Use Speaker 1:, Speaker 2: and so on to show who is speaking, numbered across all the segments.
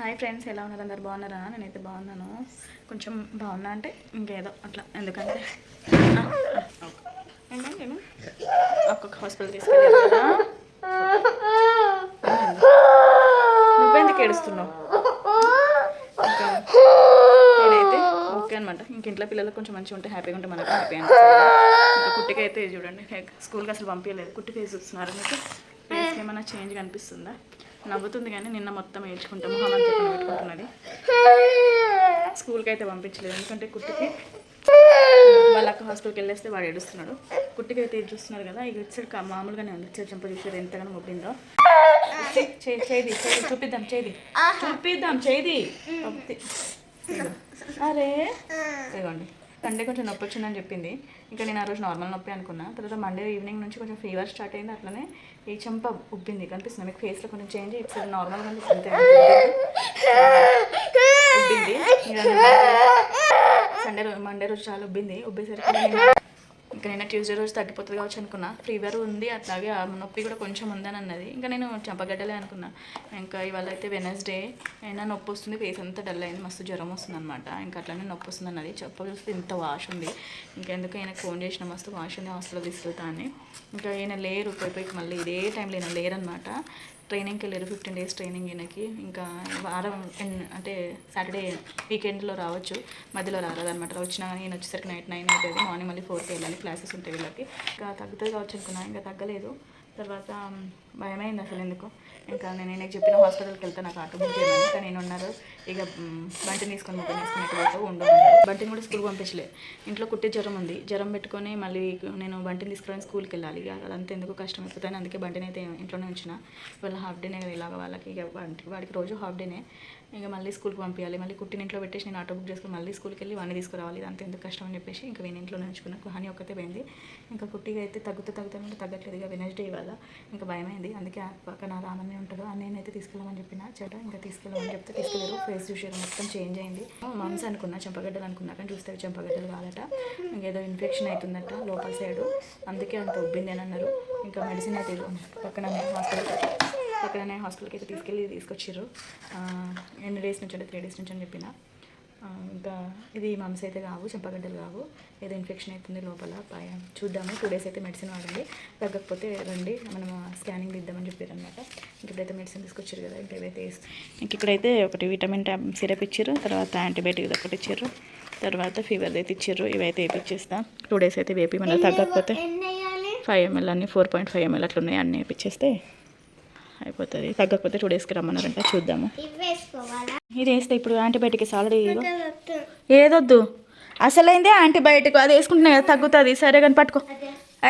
Speaker 1: Hi friends ఎలా ఉన్నారు? అందరు బాగున్నారా? నేనైతే బాగున్నాను. కొంచెం బాగున్నా అంటే ఇంకేదో అట్లా. ఎందుకంటే ఓకే. ఏంటంటే నేను ఒక్కొక్క హాస్పిటల్ తీసుకెళ్ళాను నువ్వు ఎందుకు నువ్వెందుకు ఏడుస్తున్నావు? నేనైతే ఓకే అనమాట ఇంక ఇంట్లో పిల్లలకు కొంచెం మంచిగా ఉంటే హ్యాపీగా ఉంటే మనకు హ్యాపీ అనిపిస్తుంది. కుట్టికి అయితే చూడండి. స్కూల్కి అసలు పంపించలేదు. కుట్టి ఫేస్ చూస్తున్నారు మీకు? ఏమైనా చేంజ్ కనిపిస్తుందా? నవ్వుతుంది కానీ నిన్న మొత్తం ఏడ్చుకుంటే మొహం అంతా పెట్టుకుంటున్నది? స్కూల్కి అయితే పంపించలేదు. ఎందుకంటే కుట్టికి వాళ్ళ అక్క హాస్పిటల్కి వెళ్ళేస్తే వాడు ఏడుస్తున్నాడు. కుట్టికి అయితే చూస్తున్నారు కదా ఇక వచ్చాడు మామూలుగానే ఉంది. వచ్చాడు చెంప చూసారు ఎంతగానో మొబ్బిందో చేది చూపిద్దాం చేది. చూపిద్దాం చేది. అరే. ఇదిగోండి. సండే కొంచెం నొప్పి వచ్చిందని చెప్పింది. ఇంకా నేను ఆ రోజు నార్మల్ నొప్పి అనుకున్నా. తర్వాత మండే ఈవినింగ్ నుంచి కొంచెం ఫీవర్ స్టార్ట్ అయింది. అట్లనే ఈ చెంప ఉబ్బింది. కనిపిస్తుంది. మీకు ఫేస్లో కొంచెం చేంజ్ ఇప్పుడు నార్మల్ అంతే. ఉబ్బింది. సండే రోజు మండే రోజు చాలా ఉబ్బింది. ఉబ్బేసరికి ఇంకా నేను ట్యూస్డే రోజు తగ్గిపోతుంది కావచ్చు అనుకున్నా. ఫీవర్ ఉంది అట్లాగే ఆ నొప్పి కూడా కొంచెం ఉందని అన్నది ఇంకా నేను చంపగడ్డలే అనుకున్నా. ఇంకా ఇవాళ అయితే వెనస్డే అయినా నొప్పి వస్తుంది ఫేస్ అంతా డల్ అయింది మస్తు జ్వరం వస్తుంది అనమాట ఇంకా అట్లనే నొప్పి వస్తుంది అన్నది చెప్ప చూస్తే ఇంత వాష్ ఉంది. ఇంకెందుకు ఆయన ఫోన్ చేసిన మస్తు వాష్ ఉంది హాస్పిటల్ తీసుకెళ్తా అని. ఇంకా ఈయన లేరు పోయిపోయి మళ్ళీ ఇదే టైంలో ఈయన లేరనమాట ట్రైనింగ్కి వెళ్ళారు ఫిఫ్టీన్ డేస్ ట్రైనింగ్ ఈయనకి. ఇంకా వారం అంటే సాటర్డే వీకెండ్లో రావచ్చు మధ్యలో రాలేదు అనమాట వచ్చినా కానీ ఈయన వచ్చేసరికి నైట్ నైన్ అవుతుంది మార్నింగ్ మళ్ళీ ఫోర్కి వెళ్ళాలి క్లాసెస్ ఉంటాయి వీళ్ళకి. ఇంకా తగ్గుతుంది కావచ్చు అనుకున్నా ఇంకా తగ్గలేదు. తర్వాత భయమైంది అసలు ఎందుకు? ఇంకా నేను నేను చెప్పిన హాస్పిటల్కి వెళ్తే నాకు ఆటో బుక్ చేయమని ఇంకా నేను ఉన్నారు. ఇక బంటిని తీసుకొని ముగ్గురు తీసుకుని ఎక్కడ ఉండవు బంటిని కూడా స్కూల్కి పంపించలే. ఇంట్లో కుట్టి జ్వరం ఉంది. జ్వరం పెట్టుకొని మళ్ళీ నేను బంటిని తీసుకురాని స్కూల్కి వెళ్ళాలి. ఇక అదంతా ఎందుకు కష్టం అయిపోతాను అందుకే బంటిని అయితే ఇంట్లోనే ఉంచిన. వాళ్ళ హాఫ్ డేనే కదా ఇలాగ వాళ్ళకి ఇక వాడికి వాడికి రోజు హాఫ్ డేనే ఇక మళ్ళీ స్కూల్కి పంపించాలి. మళ్ళీ కుట్టిన ఇంట్లో పెట్టేసి నేను ఆటో బుక్ చేసుకుని మళ్ళీ స్కూల్కి వెళ్ళి వాడిని తీసుకురావాలి. ఇదంతా ఎందుకు కష్టం అని చెప్పేసి ఇంకా నేను ఇంట్లో ఉంచుకున్నా హాని ఒక్కతే పోయింది. ఇంకా కుట్టిగా అయితే తగ్గుతూ తగ్గుతానంటే తగ్గట్లేదు. ఇక వెనస్డే ఇవాళ. ఇంకా భయమైంది. అందుకే ఆ పక్కన రాననే ఉంటాడు అని నేనైతే తీసుకెళ్ళమని చెప్పిన. చెట ఇంకా తీసుకెళ్ళమని చెప్తే తీసుకెళ్ళారు. ఫేస్ చూసారు మొత్తం చేంజ్ అయింది. మమ్స్ అనుకున్నా చెంపగడ్డలు అనుకున్నా కానీ చూస్తే చెంపగడ్డలు కాదట. ఇంకేదో ఇన్ఫెక్షన్ అవుతుందట లోపల సైడు అందుకే అంత ఉబ్బింది అని అన్నారు. ఇంకా మెడిసిన్ అయితే పక్కన హాస్పిటల్ పక్కననే హాస్పిటల్కి అయితే తీసుకెళ్ళి తీసుకొచ్చారు ఎన్ని డేస్ నుంచి అంటే త్రీ డేస్ నుంచి అని చెప్పిన. ఇంకా ఇది మమ్స్ అయితే కావు చెంపగడ్డలు కావు. ఏదో ఇన్ఫెక్షన్ అవుతుంది లోపల పై చూద్దాము. టూ డేస్ అయితే మెడిసిన్ వాడండి. తగ్గకపోతే రండి. మనం స్కానింగ్ ఇద్దామని చెప్పారు అనమాట ఇంక ఇప్పుడైతే మెడిసిన్ తీసుకొచ్చారు కదా ఇంకా ఇవైతే ఇంక ఇక్కడైతే ఒకటి విటమిన్ ట్యాబ్ సిరప్ ఇచ్చారు. తర్వాత యాంటీబయాటిక్ ఒకటి ఇచ్చారు. తర్వాత ఫీవర్ అయితే ఇచ్చారు. ఇవైతే వేపించేస్తాం టూ డేస్ అయితే వేపి మన తగ్గకపోతే ఫైవ్ ఎంఎల్ అన్ని ఫోర్ పాయింట్ ఫైవ్ ఎంఎల్ అట్లా ఉన్నాయి అన్నీ వేపించేస్తే అయిపోతుంది. తగ్గకపోతే టూ డేస్కి రమ్మన్నారంట. చూద్దాము.
Speaker 2: వేసుకోవాలా
Speaker 1: ఇది వేస్తే ఇప్పుడు యాంటీబయాటిక్ ఆల్రెడీ ఏదొద్దు? అసలైందే యాంటీబయాటిక్ అది వేసుకుంటున్నా కదా తగ్గుతుంది. సరే కానీ పట్టుకో.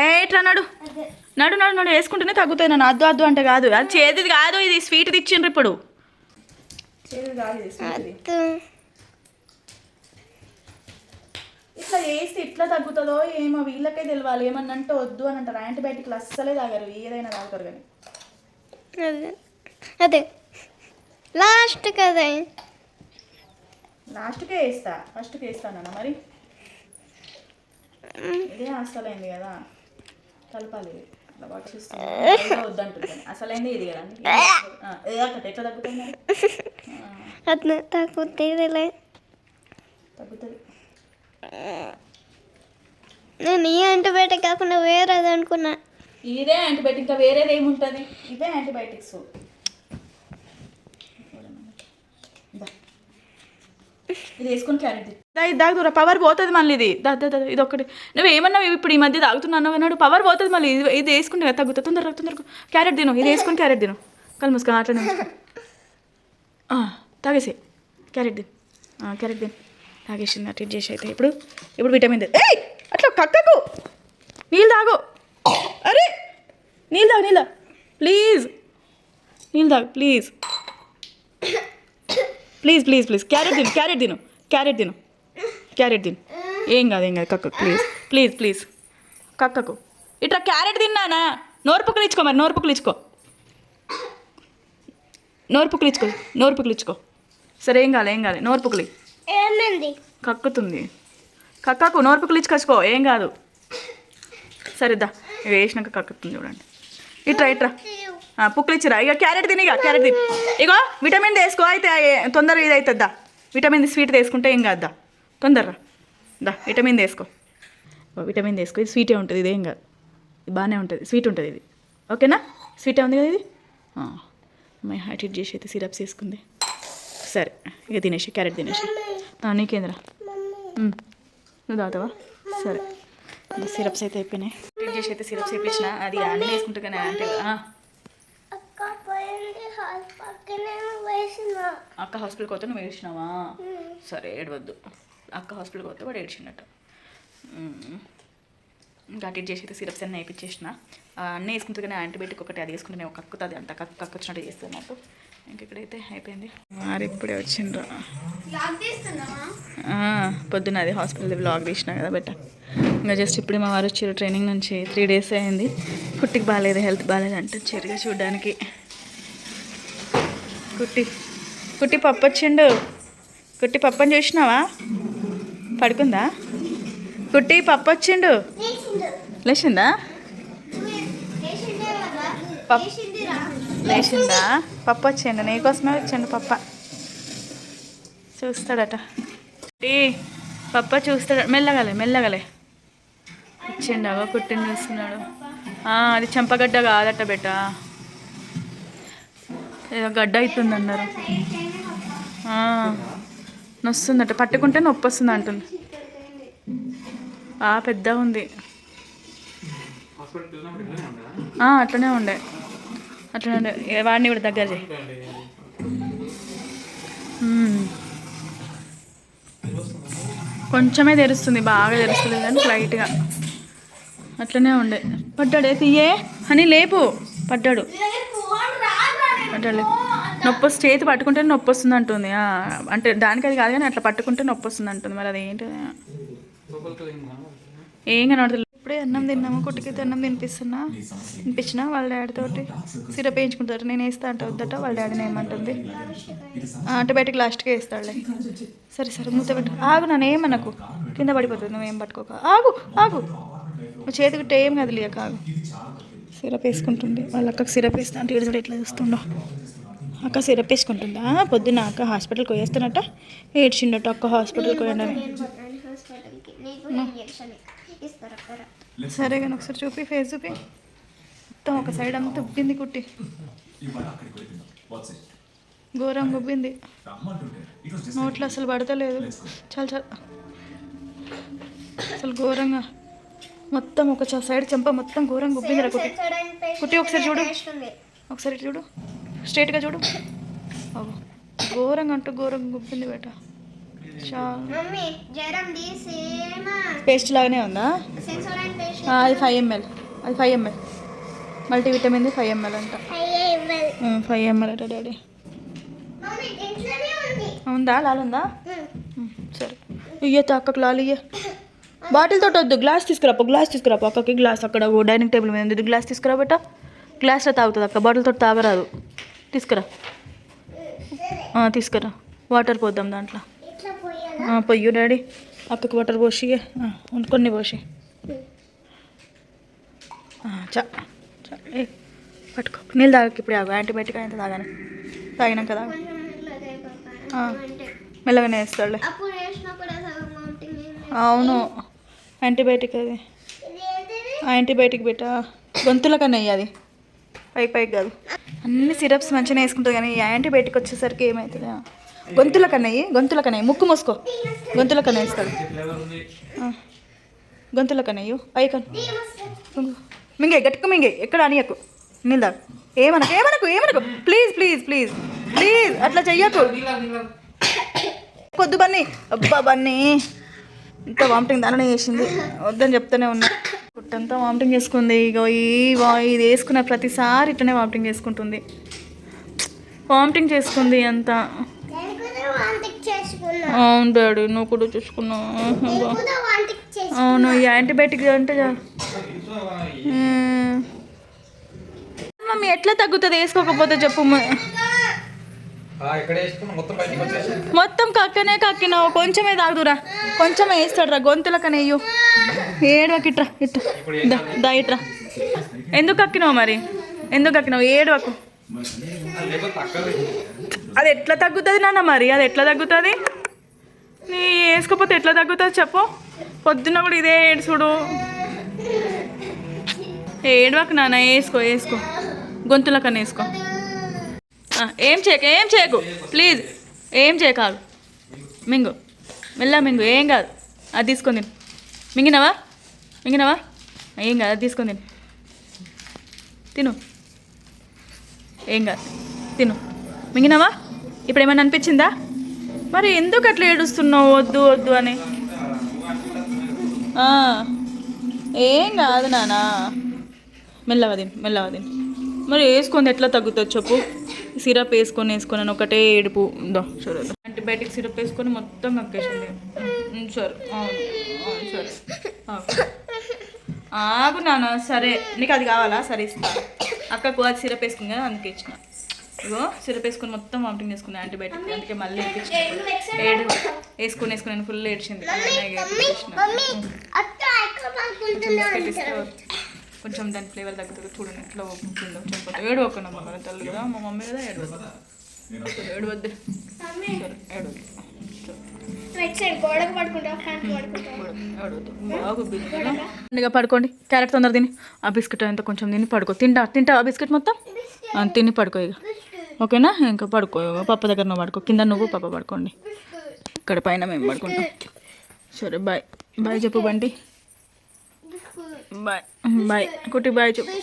Speaker 1: ఏట్రా నడు. నడు నడు నడు. వేసుకుంటేనే తగ్గుతుంది నన్ను. అద్దు అద్దు అంటే కాదు. అది చేతిది కాదు ఇది స్వీట్ ఇచ్చిండ్రు ఇప్పుడు. ఇట్లా వేస్తే ఇట్లా తగ్గుతుందో ఏమో వీళ్ళకే తెలియాలి ఏమన్నా అంటే వద్దు అని అంటారు. యాంటీబయాటిక్లు అస్సలే తాగారు. ఏదైనా తాగుతారు కానీ.
Speaker 2: అదే అదే. లాస్ట్ కదా
Speaker 1: లాస్ట్కే వేస్తా ఫస్ట్కి వేస్తానన్నా మరి? ఇదే అసలైంది కదా. కలపాలి. అట్లా పట్టిస్తుంది వద్దంటుంది. అసలైంది ఇది కదా. ఏ అక్కడ ఎట్లా తగ్గుతుంది
Speaker 2: అట్లా తగ్గుతుందిలే
Speaker 1: తగ్గుతుంది
Speaker 2: నేను ఈ యాంటీబయాటిక్ కాకుండా వేరేది అనుకున్నా.
Speaker 1: ఇదే యాంటీబయాటిక్ ఇంకా వేరేది ఏముంటుంది? ఇవే యాంటీబయాటిక్స్ ఇది. వేసుకొని క్యారెట్ ఇది తాగుతురా పవర్ పోతుంది మళ్ళీ ఇది. దా దా, ఇది ఒకటి నువ్వు ఏమన్నావు? ఇప్పుడు ఈ మధ్య తాగుతున్నావు అన్నాడు పవర్ పోతుంది మళ్ళీ. ఇది ఇది వేసుకుంటే కదా తగ్గుతుంది తొందరగా తొందరగా క్యారెట్ తిను. ఇది వేసుకొని క్యారెట్ తిను. కళ్ళు మూసుకొని అట్లనే తాగేసి క్యారెట్ తిను. క్యారెట్ తిను. తాగేసింది అటు చేసి అయితే ఇప్పుడు ఇప్పుడు విటమిన్ అట్లా కక్కకు నీళ్ళు తాగు. నీళ్ళు తాగు నీళ్ళు. ప్లీజ్ నీళ్ళు తాగు please please please please carrot తిను క్యారెట్ తిను క్యారెట్ తిను. క్యారెట్ తిను. ఏం కాదు ఏం కాదు. కక్కకు ప్లీజ్ ప్లీజ్ ప్లీజ్ కక్కకు. ఇట్లా క్యారెట్ తిన్నానా? నోరు పుక్కలు ఇచ్చుకో మరి నోరు పుక్కలు ఇచ్చుకో. నోరు పుక్కలు ఇచ్చుకో నోరు పుక్కలు ఇచ్చుకో. సరే ఏం కాదు ఏం కాదు నోరు పుక్కలి
Speaker 2: ఏమైంది?
Speaker 1: కక్కుతుంది. కక్కకు నోరు పుక్కలు ఇచ్చుకొచ్చుకో ఏం కాదు. సరేదా ఇవి వేసినాక కక్కుతుంది చూడండి. ఇట్రా ఇట్రా. పుక్కులు ఇచ్చిరా ఇక క్యారెట్ తిని ఇక క్యారెట్ తిని. ఇగో విటమిన్ వేసుకో అయితే తొందరగా ఇది అవుతుందా విటమిన్ స్వీట్ తీసుకుంటే ఏం కాదు తొందరగా దా విటమిన్ వేసుకో. ఓ, విటమిన్ వేసుకో. ఇది స్వీటే ఉంటుంది ఇదేం కాదు. ఇది బాగానే ఉంటుంది స్వీట్ ఉంటుంది ఇది. ఓకేనా? స్వీటే ఉంది కదా ఇది? మై హార్ట్ ఇట్ చేసి అయితే సిరప్స్ వేసుకుంది. సరే ఇక తినేసి క్యారెట్ తినేసి. నీకేంద్రా. నువ్వు తాగుతావా? సరే. సిరప్స్ అయితే అయిపోయినాయి. చేసి అయితే సిరప్స్ వేయించిన అది అన్నీ వేసుకుంటా కానీ అంటే
Speaker 2: అక్క
Speaker 1: హాస్పిటల్కి పోతే నువ్వు ఏడ్చినావా? సరే ఏడవద్దు. అక్క హాస్పిటల్కి పోతే వాడు ఏడ్చినట్టు ఇంకా అటు చేసి అయితే సిరప్స్ అన్నీ వేయించేసిన అన్నీ వేసుకుంటుంది కానీ యాంటీబయాటిక్ ఒకటి అది వేసుకుంటే నేను కక్కుతుంది అంత కక్కు కక్కు వచ్చినట్టు చేస్తాను నాకు ఇంక ఇక్కడైతే అయిపోయింది. మరి ఇప్పుడే వచ్చిండ్రు. ఆ, పొద్దున అది హాస్పిటల్ వ్లాగ్ తీసిన కదా బెట్ట. ఇంకా జస్ట్ ఇప్పుడే మా వారు వచ్చారు ట్రైనింగ్ నుంచి. త్రీ డేస్ అయింది. కుట్టికి బాగాలేదు హెల్త్ బాగాలేదు అంటే చెరుగా చూడడానికి. కుట్టి కుట్టి పప్పు వచ్చిండు. కుట్టి పప్పని చూసినావా? పడుకుందా? కుట్టి పప్పు వచ్చిండు. లేచిందా? పప్ లేచిందా? పప్పు వచ్చిండు నీకోసమే వచ్చిండు పప్ప. చూస్తాడట. ఏ పప్ప చూస్తాడు. మెల్లగలే మెల్లగలే. వచ్చిండగా కుట్టిని చూస్తున్నాడు. అది చెంపగడ్డ కాదట బెట్ట ఏదో గడ్డ అవుతుంది అన్నారు నొస్తుందట. పట్టుకుంటే నొప్పి వస్తుంది అంటుంది. ఆ, పెద్దగా ఉంది. అట్లనే ఉండే. అట్లనే వాడిని కూడా దగ్గర చేయి. కొంచెమే తెరుస్తుంది బాగా తెరుస్తుంది కానీ లైట్గా. అట్లనే ఉండే. పడ్డాడే తీయే. అని లేపు. పడ్డాడు. పడ్డాడు. నొప్పి వస్తే చేతి పట్టుకుంటే నొప్పి వస్తుంది అంటుంది. అంటే దానికి అది కాదు కానీ అట్లా పట్టుకుంటే నొప్పి వస్తుంది అంటుంది. మరి అది ఏంటి ఏం కనబడుతుంది ఇప్పుడే అన్నం తిన్నాము కొట్టుకైతే అన్నం తినిపిస్తున్నా. తినిపించిన వాళ్ళ డాడీతోటి సిరప్ వేయించుకుంటారు. నేను వేస్తా అంటే వద్దట వాళ్ళ డాడీని ఏమంటుంది? ఆటోమేటిక్ లాస్ట్గా వేస్తాడులే. సరే సరే మూత పెట్టు. ఆగు నన్ను ఏమనకు? కింద పడిపోతుంది నువ్వేం పట్టుకోక. ఆగు ఆగు. నువ్వు చేతికి ఏం కదిలియక ఆగు. సిరప్ వేసుకుంటుంది. వాళ్ళ అక్కకు సిరప్ వేస్తా అంటే ఇడు ఎట్లా చూస్తుండో. అక్క సిరప్ వేసుకుంటుందా? పొద్దున్న అక్క హాస్పిటల్కి పోయేస్తున్నట్ట ఏడ్చిండట అక్క హాస్పిటల్కి పోయిండని సరే కానీ ఒకసారి చూపి ఫేస్ చూపి. మొత్తం ఒక సైడ్ అంతా ఉబ్బింది కుట్టి. ఘోరం ఉబ్బింది. నోట్లో అసలు పడతలేదు. చాలా చాలా. అసలు ఘోరంగా. మొత్తం ఒక చ- సైడ్ చెంప మొత్తం ఘోరంగా ఉబ్బింది రా కుట్టి. కుట్టి ఒకసారి చూడు. ఒకసారి ఇటు చూడు. స్ట్రైట్గా చూడు. ఘోరంగా అంటూ ఘోరంగా ఉబ్బింది బేట. పేస్ట్ లాగానే ఉందా? అది ఫైవ్ ఎంఎల్ అది five ML multivitamin five ML అంట. ఫైవ్ ఎంఎల్ అట డాడీ.
Speaker 2: ఉంది.
Speaker 1: ఉందా? లాలుందా ఉమ్, సరే. ఇయ్యత అక్కకు లాలు ఇయ్య. బాటిల్ తోటి వద్దు గ్లాస్ తీసుకురాపో గ్లాస్ తీసుకురాపో. అక్కకి గ్లాస్ అక్కడ డైనింగ్ టేబుల్ మీద ఉంది. గ్లాస్ తీసుకురా బేట గ్లాస్లో తాగుతుంది అక్క. బాటిల్ తోటి తాగరాదు. తీసుకురా. తీసుకురా. వాటర్ పోద్దాం దాంట్లో. పొయ్యి డాడీ అక్కకి వాటర్ పోసి కొన్ని పోసి చా ఏ పట్టుకో నీళ్ళు తాగకి ఇప్పుడు ఆగు యాంటీబయాటిక్ అయితే తాగాను తాగినాక తాగు మెల్లగానే వేస్తాడులే అవును యాంటీబయాటిక్ అది యాంటీబయాటిక్ బిట్ట గొంతుల కన్నా అది పై పైకి కాదు అన్ని సిరప్స్ మంచిగా వేసుకుంటుంది కానీ యాంటీబయాటిక్ వచ్చేసరికి ఏమవుతుంది గొంతుల కన్నయ్యి గొంతుల కన్నయ్యి. ముక్కు మూసుకో. గొంతుల కన్నయ్య ఇస్తాడు. గొంతుల కన్నయ్యు పై మింగే గట్టుకు మింగే. ఎక్కడ అనియకు? నీళ్ళు ఏమనకు ఏమనకు ఏమనకు? Please please please. ప్లీజ్ అట్లా చెయ్యకు. కొద్దు బన్నీ. అబ్బా బన్నీ. ఇంత వామిటింగ్ దానినే చేసింది. వద్దని చెప్తూనే ఉన్నా. పుట్టంతా వామిటింగ్ చేసుకుంది. ఇక ఈ వా- ఇది వేసుకున్న ప్రతిసారి ఇట్లనే వామిటింగ్ చేసుకుంటుంది. వామిటింగ్ చేసుకుంది అంతా
Speaker 2: నేను కూడా వాంతింగ్ చేసుకున్నా
Speaker 1: అవును డాడీ నువ్వు కూడా చూసుకున్నావు అవును ఈ యాంటీబయాటిక్ అంటే. మమ్మీ ఎట్లా తగ్గుతుంది? వేసుకోకపోతే చెప్పు మ-
Speaker 3: ఇక్కడ వేసుకుని మొత్తం బయటకు వచ్చేసి
Speaker 1: మొత్తం కక్కనే కక్కినావు కొంచెమే తాగుదురా. కొంచెమే వేస్తాడు రా గొంతులకనే అయ్యో ఏడవకి ఇట్రా ఇట్రా దా, ఇట్రా. ఎందుకు కక్కినావు మరి? ఎందుకు కక్కినావు ఏడవకు. అది ఎట్లా తగ్గుతుంది నాన్న మరి? అది ఎట్లా తగ్గుతుంది? నీ వేసుకోపోతే ఎట్లా తగ్గుతుంది చెప్పు. పొద్దున్న కూడా ఇదే ఏడుచుడు ఏడవకు నాన్న వేసుకో వేసుకో. గొంతుల కన్నా వేసుకో ఏం చేయకు ఏం చేయకు. ప్లీజ్ ఏం చేయకాదు. మింగు. మెల్ల మింగు ఏం కాదు. అది తీసుకొని మింగినవా? మింగినవా? ఏం కాదు అది తీసుకొని తిను. ఏం కాదు. తిను. మింగినావా? ఇప్పుడు ఏమైనా అనిపించిందా? మరి ఎందుకు అట్లా ఏడుస్తున్నావు? వద్దు వద్దు అని. ఏం కాదు నానా. మెల్లగా తిను మరి వేసుకొని ఎట్లా తగ్గుతుంది చెప్పు. సిరప్ వేసుకొని వేసుకొని అని ఒకటే ఏడుపు. ఉందో సరే యాంటీబయాటిక్ సిరప్ వేసుకొని మొత్తం కక్కేసింది సరే. అవును సరే. ఆగు. ఆగు నాన్న సరే. నీకు అది కావాలా? సరే ఇస్తా. అక్కకు అది సిరప్ వేసుకుంది కదా అందుకే ఇచ్చిన. ఇగో సిరప్ వేసుకొని మొత్తం వామిటింగ్ చేసుకుంది యాంటీబయాటిక్ అందుకే మళ్ళీ ఏడు వేసుకొని వేసుకొని ఫుల్ ఏడ్చింది. కొంచెం దాని ఫ్లేవర్ తగ్గుతుంది. చూడండి ఎట్లా ఉంటుందో చెప్పదు ఏడు ఒక మన తల్లి కదా మా మమ్మీ కదా ఏడవద్దు. బాగా ఉబ్బింది కదా? ఇక పడుకోండి. క్యారెట్ తొందర తిని. ఆ బిస్కెట్ అంతా కొంచెం తిని పడుకో. తింటా తింటా ఆ బిస్కెట్ మొత్తం? తిని పడుకో ఇక ఓకేనా? ఇంకా పడుకో పప్ప దగ్గర నువ్వు పడుకో. కింద నువ్వు పప్ప పడుకోండి. ఇక్కడ పైన మేము పడుకుంటాం. సరే బాయ్. బాయ్ చెప్పు బంటి. బాయ్. బాయ్. కుట్టి బాయ్ చెప్పు.